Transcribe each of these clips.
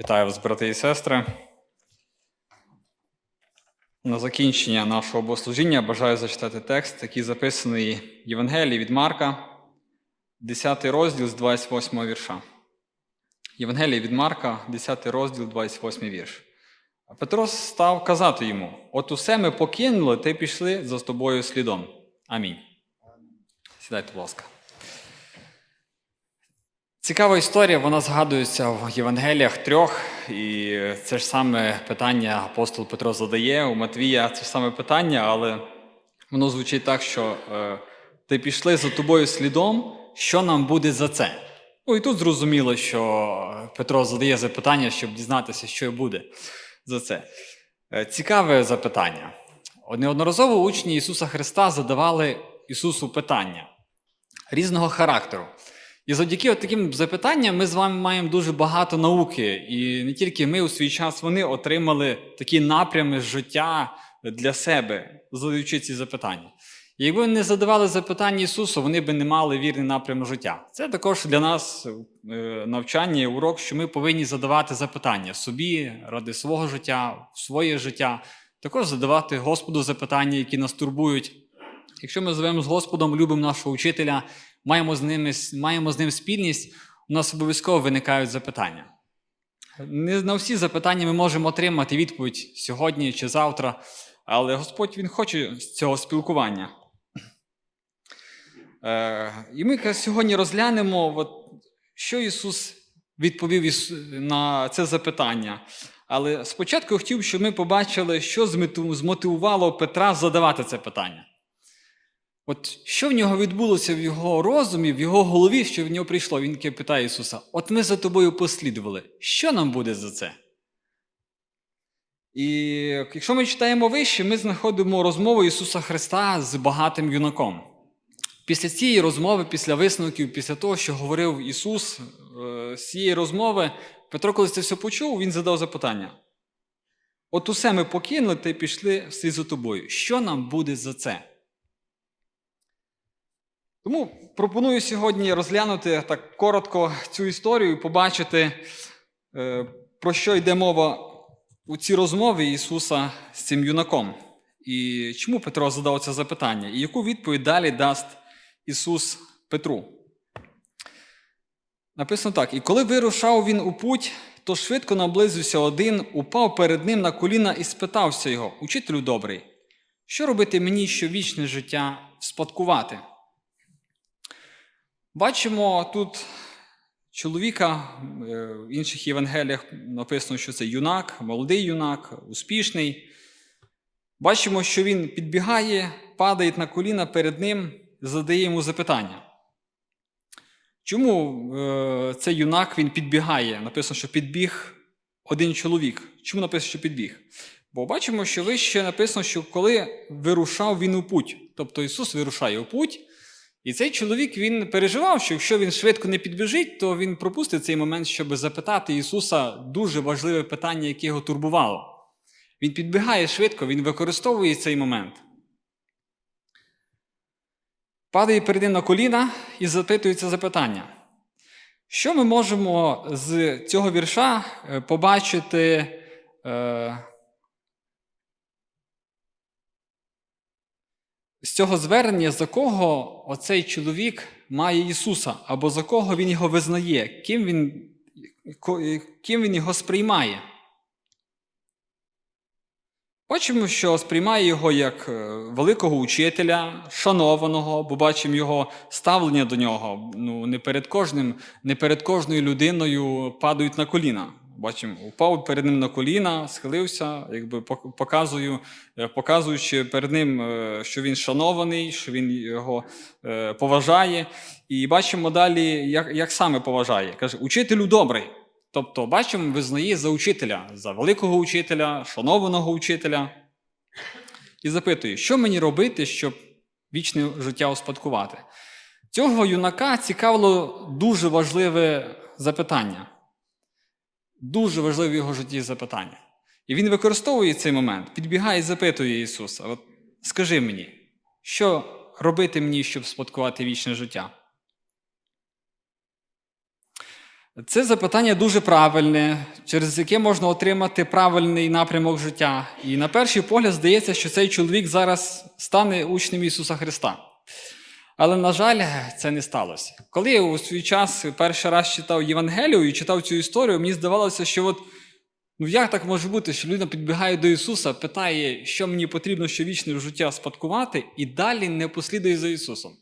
Вітаю вас, брати і сестри. На закінчення нашого богослужіння бажаю зачитати текст, який записаний в Євангелії від Марка, 10 розділ з 28 вірша. Євангелія від Марка, 10 розділ, 28 вірш. А Петро став казати йому: От усе ми покинули, й пішли за тобою слідом. Амінь. Сідайте, будь ласка. Цікава історія, вона згадується в Євангеліях трьох, і це ж саме питання апостол Петро задає у Матвія це ж саме питання, але воно звучить так, що е, ти пішли за тобою слідом, що нам буде за це? Ну і тут зрозуміло, що Петро задає запитання, щоб дізнатися, що буде за це. Е, Цікаве запитання. Неодноразово учні Ісуса Христа задавали Ісусу питання різного характеру. І завдяки таким запитанням ми з вами маємо дуже багато науки. І не тільки ми у свій час вони отримали такі напрями життя для себе, задаючи ці запитання. І якби не задавали запитання Ісусу, вони би не мали вірний напрям життя. Це також для нас е, навчання, урок, що ми повинні задавати запитання собі ради свого життя, своє життя, також задавати Господу запитання, які нас турбують. Якщо ми живемо з Господом, любимо нашого учителя, маємо з, ними, маємо з ним спільність, у нас обов'язково виникають запитання. Не на всі запитання ми можемо отримати відповідь сьогодні чи завтра, але Господь Він хоче цього спілкування. Е, І ми сьогодні розглянемо, от, що Ісус відповів на це запитання. Але спочатку хотів, щоб ми побачили, що змотивувало Петра задавати це питання. От що в нього відбулося в його розумі, в його голові, що в нього прийшло? Він питає Ісуса: От ми за тобою послідували. Що нам буде за це? І якщо ми читаємо вище, ми знаходимо розмову Ісуса Христа з багатим юнаком. Після цієї розмови, після висновків, після того, що говорив Ісус, е, з цієї розмови, Петро, коли це все почув, він задав запитання: От усе ми покинули та й пішли всі за тобою. Що нам буде за це? Тому пропоную сьогодні розглянути так коротко цю історію і побачити, е, про що йде мова у цій розмові Ісуса з цим юнаком. І чому Петро задав це запитання? І яку відповідь далі дасть Ісус Петру? Написано так: І коли вирушав він у путь, то швидко наблизився один, упав перед ним на коліна і спитався його: Учителю добрий, що робити мені, щоб вічне життя спадкувати? Бачимо тут чоловіка, е, в інших Євангеліях написано, що це юнак, молодий юнак, успішний. Бачимо, що він підбігає, падає на коліна перед ним, задає йому запитання. Чому е, цей юнак він підбігає? Написано, що підбіг один чоловік. Чому написано, що підбіг? Бо бачимо, що вище написано, що коли вирушав він у путь, тобто Ісус вирушає у путь. І цей чоловік він переживав, що якщо він швидко не підбіжить, то він пропустить цей момент, щоб запитати Ісуса дуже важливе питання, яке його турбувало. Він підбігає швидко, він використовує цей момент. Падає перед ним на коліна і запитується запитання. Що ми можемо з цього вірша е, побачити? Е, з цього звернення, за кого оцей чоловік має Ісуса, або за кого Він його визнає, ким він, ким він його сприймає. Бачимо, що сприймає його як е, великого учителя, шанованого, бо бачимо його ставлення до нього. Ну, Не перед кожним, не перед кожною людиною падають на коліна. Бачимо, упав перед ним на коліна, схилився, якби показую, е, показуючи перед ним, е, що він шанований, що він його е, поважає. І бачимо далі, як як саме поважає. Каже, учителю добрий. Тобто, бачимо, визнає за учителя, за великого учителя, шанованого учителя. І запитує, що мені робити, щоб вічне життя успадкувати. Цього юнака цікавило дуже важливе запитання дуже важливе в його житті запитання. І він використовує цей момент, підбігає і запитує Ісуса: От скажи мені, що робити мені, щоб спадкувати вічне життя? Це запитання дуже правильне, через яке можна отримати правильний напрямок життя. І на перший погляд здається, що цей чоловік зараз стане учнем Ісуса Христа. Але, на жаль, це не сталося. Коли я у свій час перший раз читав Євангелію і читав цю історію, мені здавалося, що от, ну як так може бути, що людина підбігає до Ісуса, питає, що мені потрібно, щоб вічне життя спадкувати, і далі не послідує за Ісусом.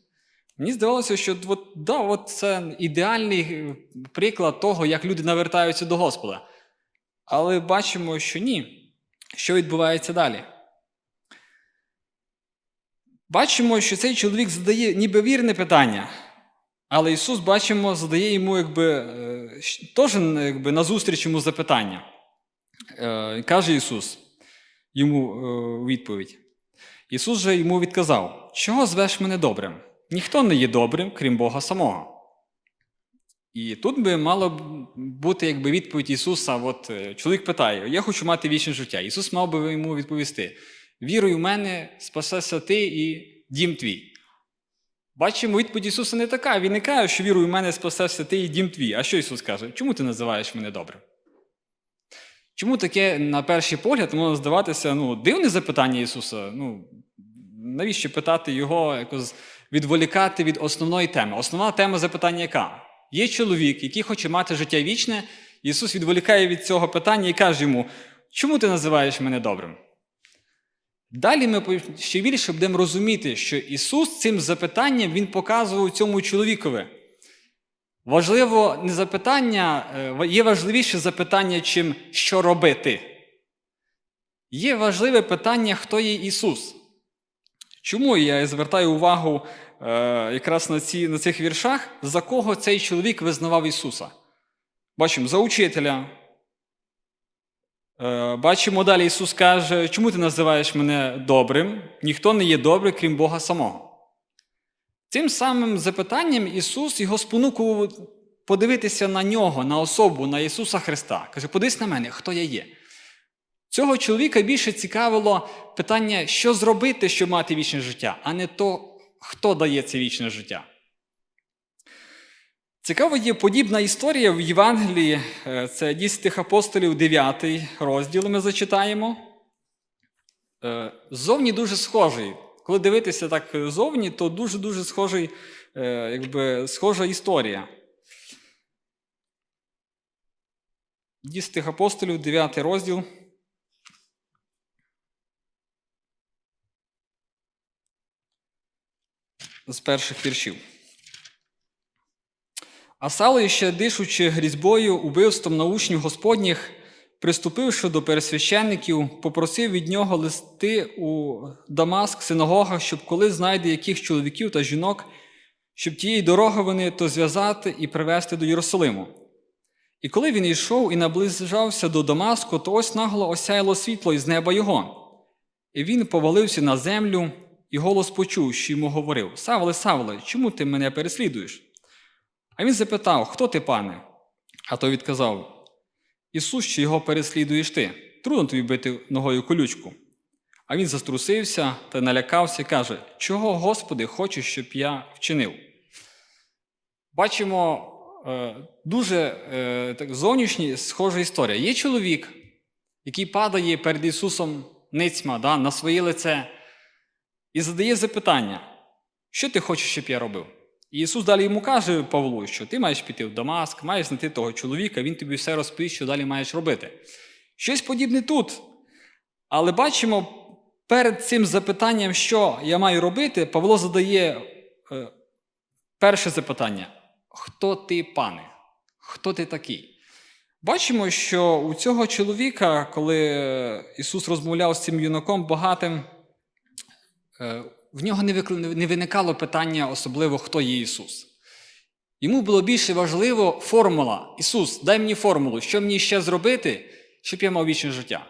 Мені здавалося, що от, да, от це ідеальний е, приклад того, як люди навертаються до Господа. Але бачимо, що ні. Що відбувається далі? Бачимо, що цей чоловік задає ніби вірне питання, але Ісус, бачимо, задає йому якби, е, теж якби, назустріч йому запитання. Е, Каже Ісус йому е, відповідь. Ісус же йому відказав: Чого звеш мене добрим? Ніхто не є добрим, крім Бога самого. І тут би мало бути якби відповідь Ісуса. От чоловік питає: Я хочу мати вічне життя. Ісус мав би йому відповісти: Віруй в мене, спасешся ти і дім твій. Бачимо, відповідь Ісуса не така. Він не каже, що віруй в мене, спасешся ти і дім твій. А що Ісус каже? Чому ти називаєш мене добрим? Чому таке, на перший погляд, може здаватися ну, дивне запитання Ісуса? Ну, навіщо питати Його, якось відволікати від основної теми? Основна тема запитання яка? Є чоловік, який хоче мати життя вічне, Ісус відволікає від цього питання і каже йому, чому ти називаєш мене добрим? Далі ми ще більше будемо розуміти, що Ісус цим запитанням Він показував цьому чоловікові. Важливо не запитання, е, є важливіше запитання, чим що робити. Є важливе питання, хто є Ісус. Чому я звертаю увагу е, якраз на, ці, на цих віршах, за кого цей чоловік визнавав Ісуса? Бачимо, за учителя. Е, бачимо далі, Ісус каже, чому ти називаєш мене добрим? Ніхто не є добрий, крім Бога самого. Цим самим запитанням Ісус його спонукував подивитися на нього, на особу, на Ісуса Христа. Каже, подивись на мене, хто я є. Цього чоловіка більше цікавило питання, що зробити, щоб мати вічне життя, а не то, хто дає це вічне життя. Цікаво є подібна історія в Євангелії, Е, це дійсно апостолів, 9 розділ ми зачитаємо. Е, Зовні дуже схожий. Коли дивитися так зовні, то дуже-дуже схожий, е, якби, схожа історія. Дійсно апостолів, 9 розділ. З перших віршів. А Сало, ще дишучи грізьбою, убивством на учнів Господніх, приступивши до пересвященників, попросив від нього листи у Дамаск, синагогах, щоб коли знайде яких чоловіків та жінок, щоб тієї дороги вони то зв'язати і привезти до Єрусалиму. І коли він йшов і наближався до Дамаску, то ось нагло осяяло світло із неба його. І він повалився на землю, і голос почув, що йому говорив: Савле, Савле, чому ти мене переслідуєш? А він запитав, хто ти, пане? А той відказав: Ісус, що його переслідуєш ти, трудно тобі бити ногою колючку. А він заструсився та налякався і каже: Чого, Господи, хочеш, щоб я вчинив? Бачимо е, дуже е, так, зовнішні схожа історія. Є чоловік, який падає перед Ісусом ницьма да, на своє лице і задає запитання: що ти хочеш, щоб я робив? Ісус далі йому каже Павлу, що ти маєш піти в Дамаск, маєш знайти того чоловіка, він тобі все розповість, що далі маєш робити. Щось подібне тут. Але бачимо, перед цим запитанням, що я маю робити, Павло задає е, перше запитання: Хто ти, пане? Хто ти такий? Бачимо, що у цього чоловіка, коли Ісус розмовляв з цим юнаком багатим, е, в нього не, виникало питання, особливо, хто є Ісус. Йому було більше важливо формула. Ісус, дай мені формулу, що мені ще зробити, щоб я мав вічне життя.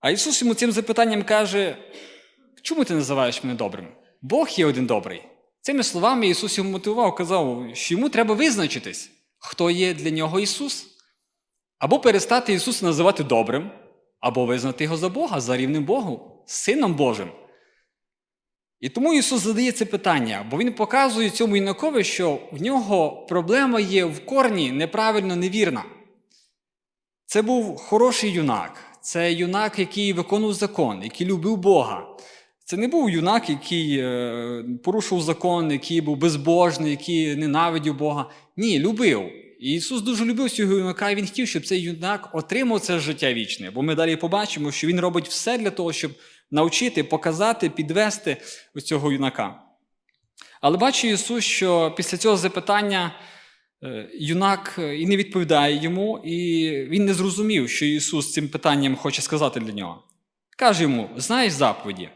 А Ісус йому цим запитанням каже: чому ти називаєш мене добрим? Бог є один добрий. Цими словами Ісус йому мотивував, казав, що йому треба визначитись, хто є для нього Ісус. Або перестати Ісуса називати добрим, або визнати Його за Бога, за рівним Богу, Сином Божим. І тому Ісус задає це питання, бо Він показує цьому юнакові, що в нього проблема є в корні неправильно невірна. Це був хороший юнак, це юнак, який виконував закон, який любив Бога. Це не був юнак, який е, порушив закон, який був безбожний, який ненавидів Бога. Ні, любив. І Ісус дуже любив цього юнака, і Він хотів, щоб цей юнак отримав це життя вічне. Бо ми далі побачимо, що Він робить все для того, щоб навчити, показати, підвести цього юнака. Але бачить Ісус, що після цього запитання е, юнак і не відповідає йому, і він не зрозумів, що Ісус цим питанням хоче сказати для нього. Каже йому: знаєш заповіді.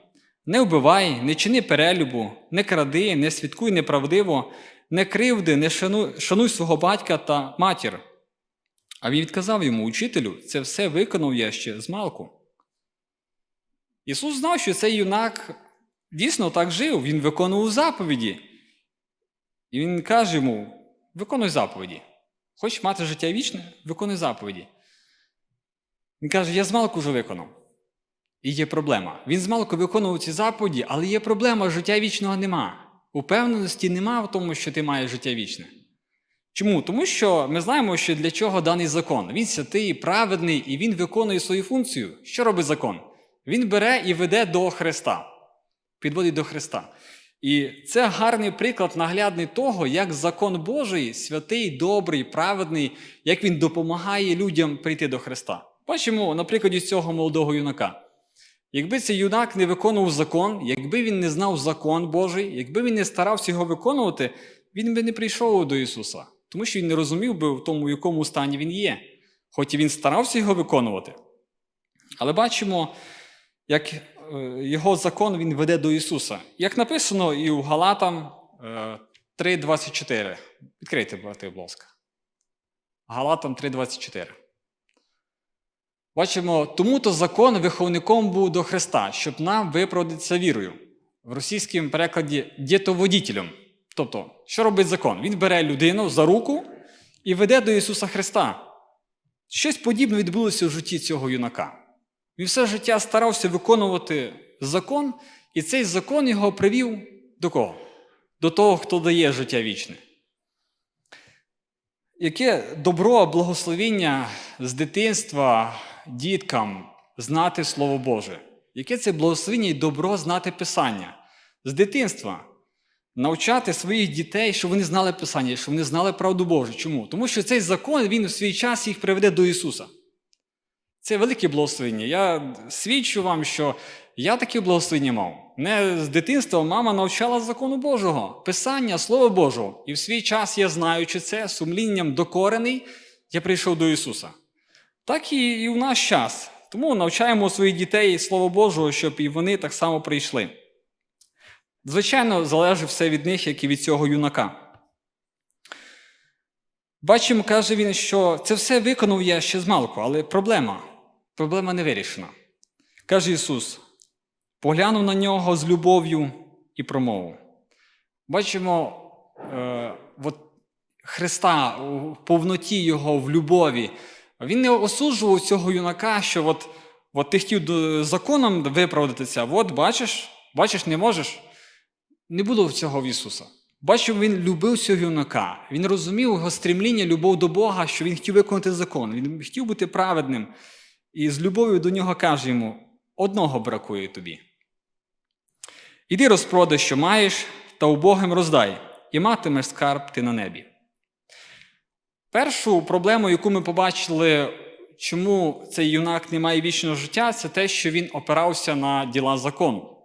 Не вбивай, не чини перелюбу, не кради, не свідкуй неправдиво, не кривди, не шануй, шануй свого батька та матір. А він відказав йому, учителю, це все виконав я ще з малку. Ісус знав, що цей юнак дійсно так жив, він виконував заповіді. І він каже йому: виконуй заповіді. Хочеш мати життя вічне? Виконуй заповіді. Він каже: Я з малку вже виконав. І є проблема. Він змалку виконував ці заповіді, але є проблема, життя вічного нема. Упевненості нема в тому, що ти маєш життя вічне. Чому? Тому що ми знаємо, що для чого даний закон. Він святий, праведний, і він виконує свою функцію. Що робить закон? Він бере і веде до Христа, підводить до Христа. І це гарний приклад наглядний того, як закон Божий, святий, добрий, праведний, як він допомагає людям прийти до Христа. Бачимо на прикладі цього молодого юнака. Якби цей юнак не виконував закон, якби він не знав закон Божий, якби він не старався його виконувати, він би не прийшов до Ісуса, тому що він не розумів би в тому, в якому стані він є, хоч і він старався його виконувати. Але бачимо, як е, його закон він веде до Ісуса. Як написано і у Галатам е, 3,24. Відкрийте, брати, будь ласка. Галатам 3,24. Бачимо, тому-то закон виховником був до Христа, щоб нам виправдатися вірою. В російському перекладі дітоводітелем. Тобто, що робить закон? Він бере людину за руку і веде до Ісуса Христа. Щось подібне відбулося в житті цього юнака. Він все життя старався виконувати закон, і цей закон його привів до кого? До того, хто дає життя вічне. Яке добро, благословіння з дитинства діткам знати Слово Боже? Яке це благословіння і добро знати Писання? З дитинства навчати своїх дітей, щоб вони знали Писання, щоб вони знали правду Божу. Чому? Тому що цей закон він в свій час їх приведе до Ісуса. Це велике благословення. Я свідчу вам, що я таке благословення мав. Не з дитинства мама навчала закону Божого, Писання, Слово Божого. І в свій час я, знаючи це, сумлінням докорений, я прийшов до Ісуса. Так і, і в наш час. Тому навчаємо своїх дітей Слово Божого, щоб і вони так само прийшли. Звичайно, залежить все від них, як і від цього юнака. Бачимо, каже він, що це все виконав я ще змалку, але проблема. Проблема не вирішена. Каже Ісус: поглянув на нього з любов'ю і промовив. Бачимо е, от Христа у повноті Його в любові. Він не осуджував цього юнака, що от, от ти хотів законом виправдатися, от бачиш, бачиш, не можеш. Не було цього в Ісуса. Бачив, він любив цього юнака. Він розумів його стрімління, любов до Бога, що він хотів виконати закон. Він хотів бути праведним. І з любов'ю до нього каже йому: одного бракує тобі. Іди розпродай, що маєш, та убогим роздай, і матимеш скарб ти на небі. Першу проблему, яку ми побачили, чому цей юнак не має вічного життя, це те, що він опирався на діла закону.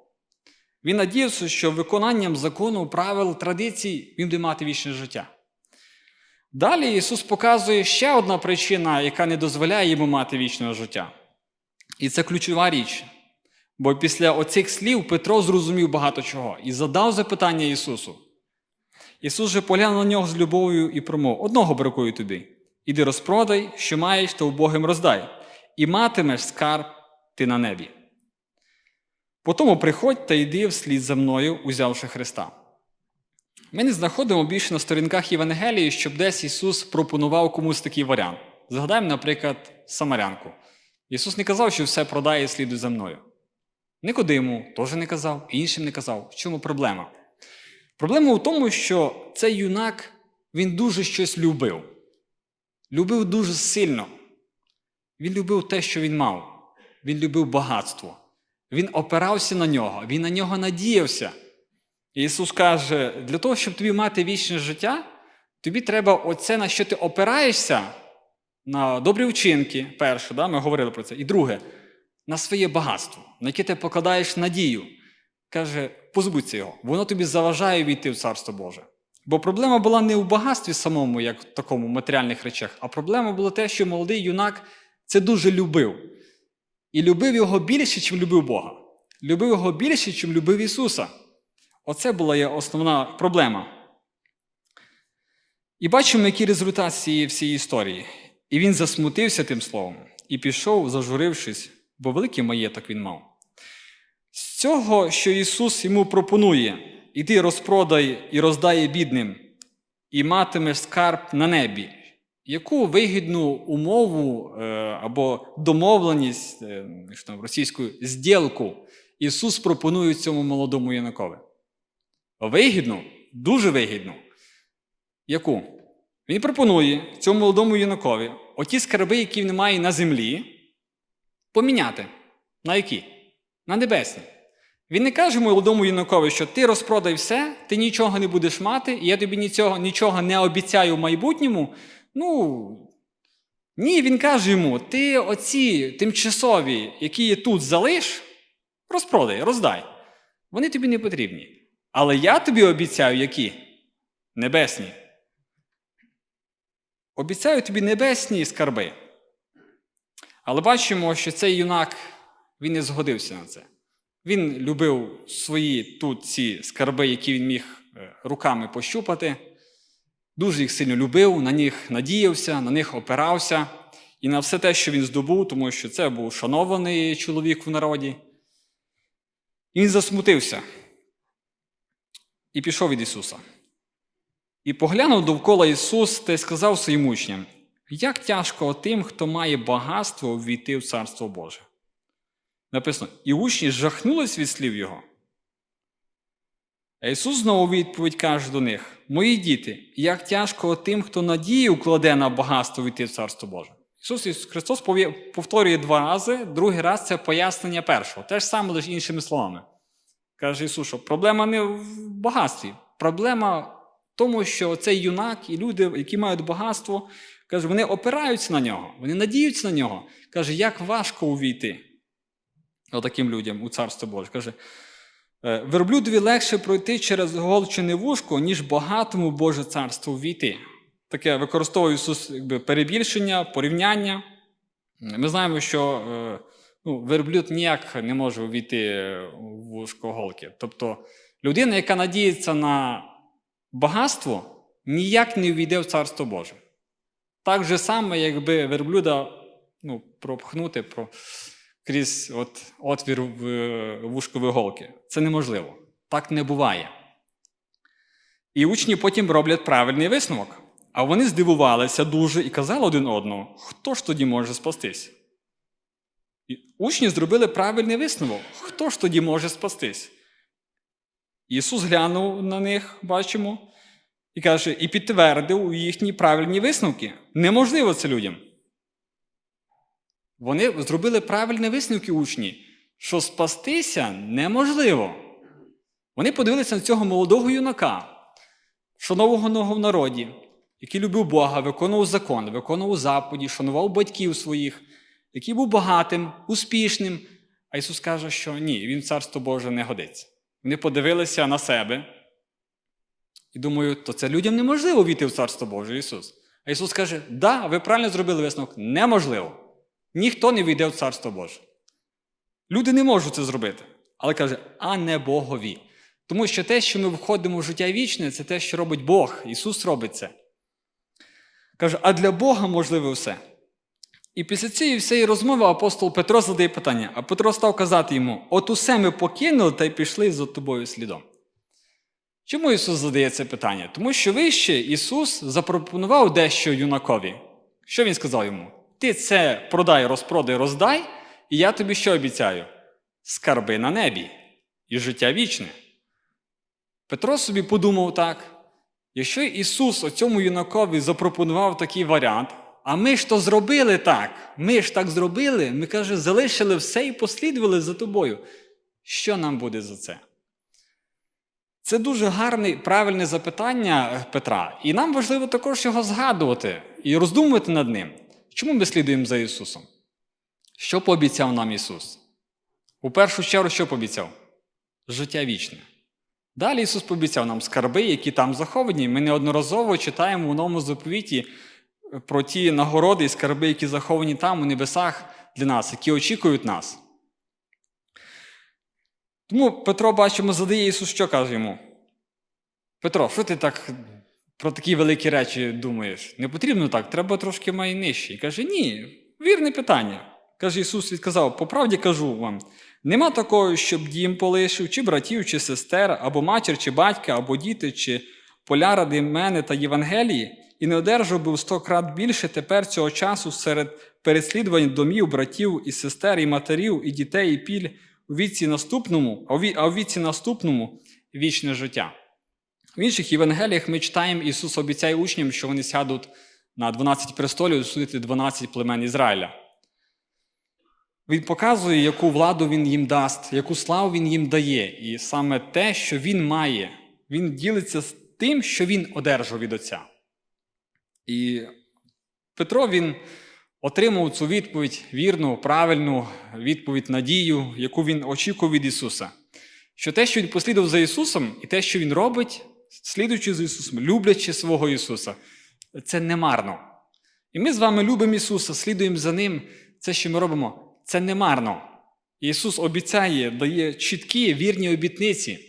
Він надіявся, що виконанням закону, правил, традицій він буде мати вічне життя. Далі Ісус показує ще одна причина, яка не дозволяє йому мати вічного життя. І це ключова річ. Бо після оцих слів Петро зрозумів багато чого і задав запитання Ісусу. Ісус же поглянув на нього з любов'ю і промов: одного бракує тобі. Іди розпродай, що маєш, та убогим роздай, і матимеш скарб ти на небі. Потому приходь та йди вслід за мною, узявши Христа. Ми не знаходимо більше на сторінках Євангелії, щоб десь Ісус пропонував комусь такий варіант. Згадаємо, наприклад, Самарянку. Ісус не казав, що все продає і слідуй за мною. Никодиму теж не казав, іншим не казав. В чому проблема? Проблема в тому, що цей юнак він дуже щось любив. Любив дуже сильно. Він любив те, що він мав. Він любив багатство. Він опирався на нього, він на нього надіявся. Ісус каже: для того, щоб тобі мати вічне життя, тобі треба оце, на що ти опираєшся, на добрі вчинки, перше, да, ми говорили про це. І друге, на своє багатство, на яке ти покладаєш надію. Каже, позбудься його, воно тобі заважає війти в Царство Боже. Бо проблема була не у багатстві самому, як в такому матеріальних речах, а проблема була те, що молодий юнак це дуже любив. І любив його більше, ніж любив Бога. Любив його більше, ніж любив Ісуса. Оце була основна проблема. І бачимо, який результат цієї всієї історії. І він засмутився тим словом і пішов, зажурившись, бо великий маєток він мав. З цього, що Ісус йому пропонує, іди розпродай і роздай бідним, і матимеш скарб на небі. Яку вигідну умову е, або домовленість е, що російською зділку Ісус пропонує цьому молодому юнакові? Вигідну, дуже вигідну. Яку? Він пропонує цьому молодому юнакові оті скарби, які він має на землі, поміняти. На які? На небесні. Він не каже молодому юнакові, що ти розпродай все, ти нічого не будеш мати, і я тобі нічого, нічого не обіцяю в майбутньому. Ну, ні, він каже йому: ти оці тимчасові, які є тут, залиш, розпродай, роздай. Вони тобі не потрібні. Але я тобі обіцяю, які? Небесні. Обіцяю тобі небесні скарби. Але бачимо, що цей юнак він не згодився на це. Він любив свої тут ці скарби, які він міг е, руками пощупати. Дуже їх сильно любив, на них надіявся, на них опирався. І на все те, що він здобув, тому що це був шанований чоловік в народі. І він засмутився і пішов від Ісуса. І поглянув довкола Ісус та й сказав своїм учням: як тяжко тим, хто має багатство ввійти в Царство Боже. Написано, і учні жахнулись від слів Його. А Ісус знову відповідь каже до них: Мої діти, як тяжко тим, хто надію кладе на багатство війти в Царство Боже. Ісус Христос повторює два рази, другий раз це пояснення першого. Те ж саме, лише іншими словами. Каже Ісус, що проблема не в багатстві. Проблема в тому, що цей юнак і люди, які мають багатство, каже, вони опираються на нього, вони надіються на нього. Каже, як важко увійти отаким людям у Царство Боже. Каже, «Е, верблюдові легше пройти через голчене вушко, ніж багатому Боже царство ввійти. Таке використовує Ісус якби, перебільшення, порівняння. Ми знаємо, що е, ну, верблюд ніяк не може увійти в вушко голки. Тобто людина, яка надіється на багатство, ніяк не увійде в Царство Боже. Так же саме, якби верблюда ну, пропхнути про, крізь от, отвір в е, вушкові голки. Це неможливо. Так не буває. І учні потім роблять правильний висновок. А вони здивувалися дуже і казали один одному, хто ж тоді може спастись? І Учні зробили правильний висновок. Хто ж тоді може спастись? Ісус глянув на них, бачимо, і каже, і підтвердив їхні правильні висновки. Неможливо це людям. Вони зробили правильні висновки учні, що спастися неможливо. Вони подивилися на цього молодого юнака, шановного в народі, який любив Бога, виконував закон, виконував заповіді, шанував батьків своїх, який був багатим, успішним. А Ісус каже, що ні, Він в Царство Боже не годиться. Вони подивилися на себе і думають, то це людям неможливо війти в Царство Боже Ісус. А Ісус каже, да, ви правильно зробили висновок, неможливо. Ніхто не війде в Царство Боже. Люди не можуть це зробити. Але каже, а не Богові. Тому що те, що ми входимо в життя вічне, це те, що робить Бог. Ісус робить це. Каже, а для Бога можливо все. І після цієї всієї розмови апостол Петро задає питання, а Петро став казати йому: от усе ми покинули та й пішли за тобою слідом. Чому Ісус задає це питання? Тому що вище Ісус запропонував дещо юнакові. Що Він сказав йому? Ти це продай, розпродай, роздай, і я тобі що обіцяю? скарби на небі і життя вічне. Петро собі подумав так: якщо Ісус оцьому юнакові запропонував такий варіант, а ми ж то зробили так, ми ж так зробили, ми каже, залишили все і послідували за тобою. Що нам буде за це? Це дуже гарне, правильне запитання Петра, і нам важливо також його згадувати і роздумувати над ним. Чому ми слідуємо за Ісусом? Що пообіцяв нам Ісус? У першу чергу, що пообіцяв? Життя вічне. Далі Ісус пообіцяв нам скарби, які там заховані. Ми неодноразово читаємо у новому заповіті про ті нагороди і скарби, які заховані там у небесах для нас, які очікують нас. Тому Петро, бачимо, задає Ісус, що каже йому? Петро, що ти так про такі великі речі думаєш? Не потрібно так, треба трошки нижче. І каже, ні, вірне питання. Каже Ісус, відказав: по правді кажу вам: нема такого, щоб дім полишив, чи братів, чи сестер, або матір, чи батька, або діти, чи поля ради мене та Євангелії, і не одержав би в сто крат більше тепер цього часу серед переслідувань домів, братів і сестер, і матерів, і дітей, і піль у віці наступному, а у віці наступному вічне життя. В інших Євангеліях ми читаємо, Ісус обіцяє учням, що вони сядуть на 12 престолів і судити 12 племен Ізраїля. Він показує, яку владу він їм дасть, яку славу він їм дає. І саме те, що він має, він ділиться з тим, що він одержав від Отця. І Петро він отримав цю відповідь вірну, правильну відповідь, надію, яку він очікував від Ісуса. Що те, що він послідував за Ісусом, і те, що Він робить, слідуючи за Ісусом, люблячи свого Ісуса, це не марно. І ми з вами любимо Ісуса, слідуємо за Ним. Це, що ми робимо, це не марно. Ісус обіцяє, дає чіткі, вірні обітниці.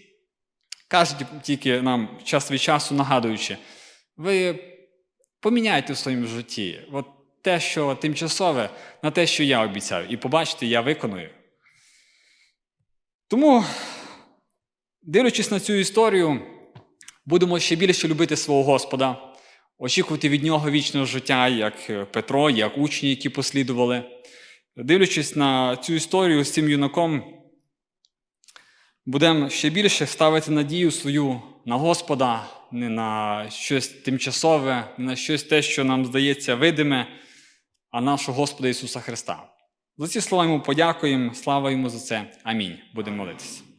Каже тільки нам час від часу нагадуючи, ви поміняйте в своєму житті от те, що тимчасове, на те, що я обіцяв, і побачите, я виконую. Тому, дивлячись на цю історію, будемо ще більше любити свого Господа, очікувати від нього вічного життя, як Петро, як учні, які послідували. Дивлячись на цю історію з цим юнаком, будемо ще більше ставити надію свою на Господа, не на щось тимчасове, не на щось те, що нам здається видиме, а нашого Господа Ісуса Христа. За ці слова йому подякуємо, слава йому за це. Амінь. Будемо молитися.